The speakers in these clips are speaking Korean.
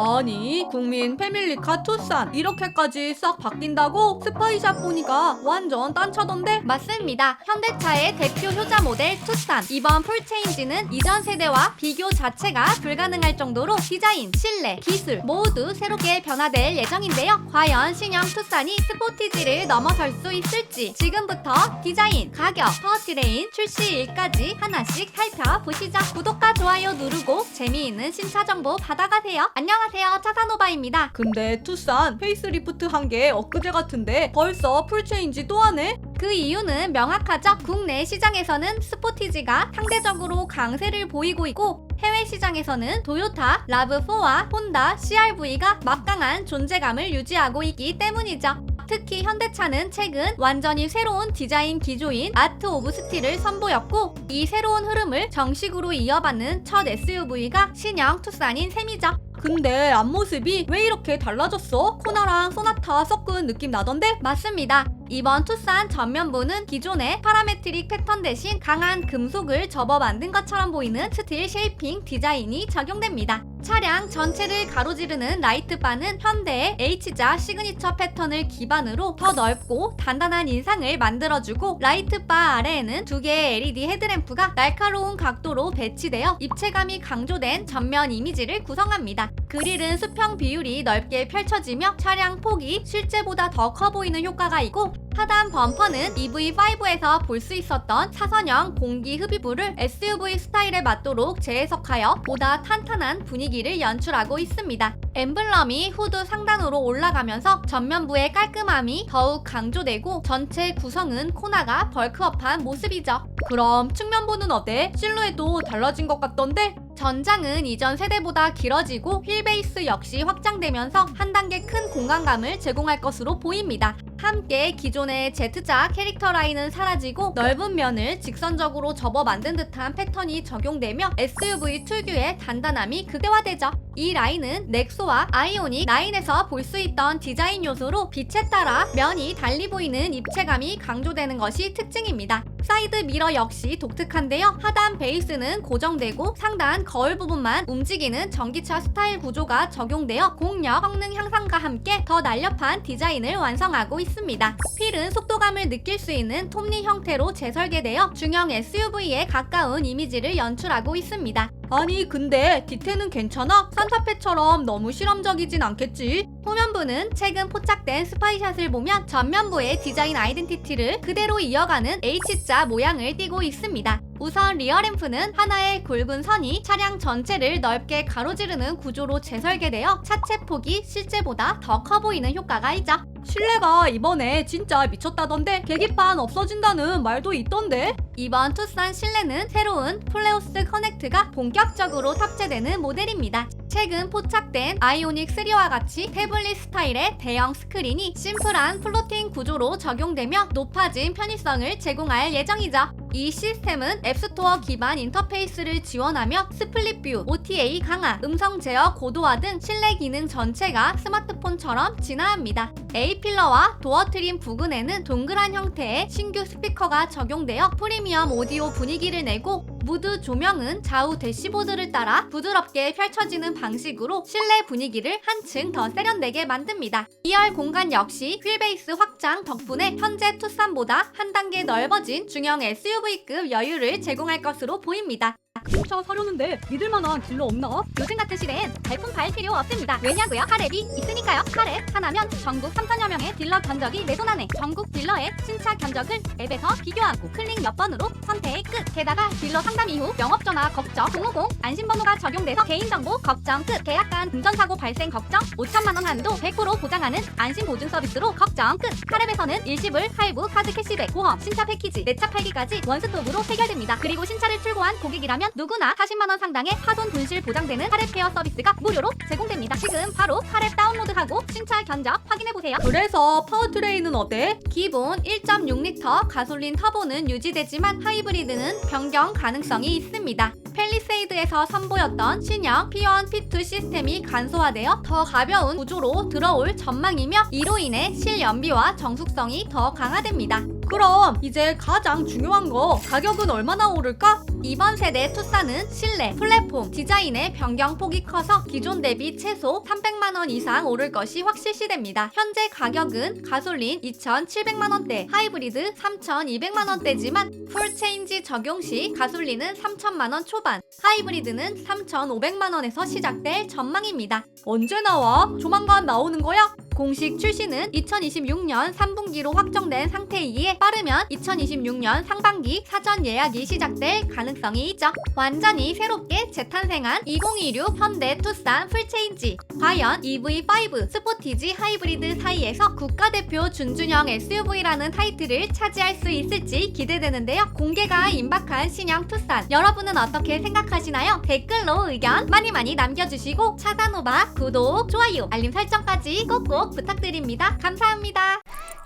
아니 국민 패밀리 카 투싼 이렇게까지 싹 바뀐다고 스파이샵 보니까 완전 딴차던데 맞습니다. 현대차의 대표 효자 모델 투싼. 이번 풀체인지는 이전 세대와 비교 자체가 불가능할 정도로 디자인, 실내, 기술 모두 새롭게 변화될 예정인데요. 과연 신형 투싼이 스포티지를 넘어설 수 있을지 지금부터 디자인, 가격, 파워트레인, 출시일까지 하나씩 살펴보시죠. 구독과 좋아요 누르고 재미있는 신차 정보 받아가세요. 안녕하세요. 차사노바입니다. 근데 투싼 페이스리프트 한 게 엊그제 같은데 벌써 풀체인지 또 하네? 그 이유는 명확하죠. 국내 시장에서는 스포티지가 상대적으로 강세를 보이고 있고 해외 시장에서는 토요타, 라브4와 혼다, CRV가 막강한 존재감을 유지하고 있기 때문이죠. 특히 현대차는 최근 완전히 새로운 디자인 기조인 아트 오브 스틸을 선보였고 이 새로운 흐름을 정식으로 이어받는 첫 SUV가 신형 투싼인 셈이죠. 근데 앞모습이 왜 이렇게 달라졌어? 코나랑 소나타 섞은 느낌 나던데? 맞습니다. 이번 투싼 전면부는 기존의 파라메트릭 패턴 대신 강한 금속을 접어 만든 것처럼 보이는 스틸 쉐이핑 디자인이 적용됩니다. 차량 전체를 가로지르는 라이트바는 현대의 H자 시그니처 패턴을 기반으로 더 넓고 단단한 인상을 만들어주고 라이트바 아래에는 두 개의 LED 헤드램프가 날카로운 각도로 배치되어 입체감이 강조된 전면 이미지를 구성합니다. 그릴은 수평 비율이 넓게 펼쳐지며 차량 폭이 실제보다 더 커 보이는 효과가 있고 하단 범퍼는 EV5에서 볼 수 있었던 차선형 공기 흡입구를 SUV 스타일에 맞도록 재해석하여 보다 탄탄한 분위기를 연출하고 있습니다. 엠블럼이 후드 상단으로 올라가면서 전면부의 깔끔함이 더욱 강조되고 전체 구성은 코나가 벌크업한 모습이죠. 그럼 측면부는 어때? 실루엣도 달라진 것 같던데? 전장은 이전 세대보다 길어지고 휠베이스 역시 확장되면서 한 단계 큰 공간감을 제공할 것으로 보입니다. 함께 기존의 Z자 캐릭터 라인은 사라지고 넓은 면을 직선적으로 접어 만든 듯한 패턴이 적용되며 SUV 특유의 단단함이 극대화되죠. 이 라인은 넥소와 아이오닉 9에서 볼 수 있던 디자인 요소로 빛에 따라 면이 달리 보이는 입체감이 강조되는 것이 특징입니다. 사이드 미러 역시 독특한데요. 하단 베이스는 고정되고 상단 거울 부분만 움직이는 전기차 스타일 구조가 적용되어 공력, 성능 향상과 함께 더 날렵한 디자인을 완성하고 있습니다. 휠은 속도감을 느낄 수 있는 톱니 형태로 재설계되어 중형 SUV에 가까운 이미지를 연출하고 있습니다. 아니 근데 디테는 괜찮아? 산타페처럼 너무 실험적이진 않겠지? 후면부는 최근 포착된 스파이샷을 보면 전면부의 디자인 아이덴티티를 그대로 이어가는 H자 모양을 띠고 있습니다. 우선 리어램프는 하나의 굵은 선이 차량 전체를 넓게 가로지르는 구조로 재설계되어 차체 폭이 실제보다 더 커 보이는 효과가 있죠. 실내가 이번에 진짜 미쳤다던데 계기판 없어진다는 말도 있던데? 이번 투싼 실내는 새로운 플레오스 커넥트가 본격적으로 탑재되는 모델입니다. 최근 포착된 아이오닉 3와 같이 태블릿 스타일의 대형 스크린이 심플한 플로팅 구조로 적용되며 높아진 편의성을 제공할 예정이죠. 이 시스템은 앱스토어 기반 인터페이스를 지원하며 스플릿 뷰, OTA 강화, 음성 제어 고도화 등 실내 기능 전체가 스마트폰처럼 진화합니다. A필러와 도어 트림 부근에는 동그란 형태의 신규 스피커가 적용되어 프리미엄 오디오 분위기를 내고 무드 조명은 좌우 대시보드를 따라 부드럽게 펼쳐지는 방식으로 실내 분위기를 한층 더 세련되게 만듭니다. 2열 공간 역시 휠베이스 확장 덕분에 현재 투싼보다 한 단계 넓어진 중형 SUV급 여유를 제공할 것으로 보입니다. 진짜 사려는데 믿을만한 딜러 없나? 요즘 같은 시대엔 발품 발 필요 없습니다. 왜냐고요? 카랩이 있으니까요. 카랩 하나면 전국 3천여 명의 딜러 견적이 내 손 안에 전국 딜러의 신차 견적을 앱에서 비교하고 클릭 몇 번으로 선택 끝. 게다가 딜러 상담 이후 영업 전화 걱정 050 안심번호가 적용돼서 개인정보 걱정 끝. 계약간 운전사고 발생 걱정 5천만 원 한도 100% 보장하는 안심 보증 서비스로 걱정 끝. 카랩에서는 일시불, 할부, 카드 캐시백, 보험, 신차 패키지, 내차 팔기까지 원스톱으로 해결됩니다. 그리고 신차를 출고한 고객이라면 누구나 40만 원 상당의 파손 분실 보장되는 카랩 케어 서비스가 무료로 제공됩니다. 지금 바로 카랩 다운로드하고 신차 견적 확인해 보세요. 그래서 파워트레인은 어때? 기본 1.6리터 가솔린 터보는 유지되지만 하이브리드는 변경 가능성이 있습니다. 펠리세이드에서 선보였던 신형 P1, P2 시스템이 간소화되어 더 가벼운 구조로 들어올 전망이며 이로 인해 실연비와 정숙성이 더 강화됩니다. 그럼 이제 가장 중요한 거 가격은 얼마나 오를까? 이번 세대 투싼은 실내, 플랫폼, 디자인의 변경폭이 커서 기존 대비 최소 300만 원 이상 오를 것이 확실시됩니다. 현재 가격은 가솔린 2,700만 원대, 하이브리드 3,200만 원대지만 풀 체인지 적용 시 가솔린은 3천만 원 초반, 하이브리드는 3,500만 원에서 시작될 전망입니다. 언제 나와? 조만간 나오는 거야? 공식 출시는 2026년 3분기로 확정된 상태이기에 빠르면 2026년 상반기 사전 예약이 시작될 가능성이 있죠. 완전히 새롭게 재탄생한 2026 현대 투싼 풀체인지. 과연 EV5 스포티지 하이브리드 사이에서 국가대표 준준형 SUV라는 타이틀을 차지할 수 있을지 기대되는데요. 공개가 임박한 신형 투싼. 여러분은 어떻게 생각하시나요? 댓글로 의견 많이 많이 남겨주시고 차단호바 구독, 좋아요, 알림 설정까지 꼭꼭 부탁드립니다. 감사합니다.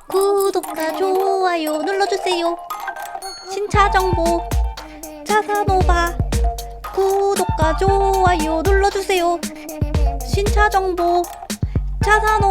구독과 좋아요 눌러주세요. 신차 정보 차사노바 구독과 좋아요 눌러주세요. 신차 정보 차사노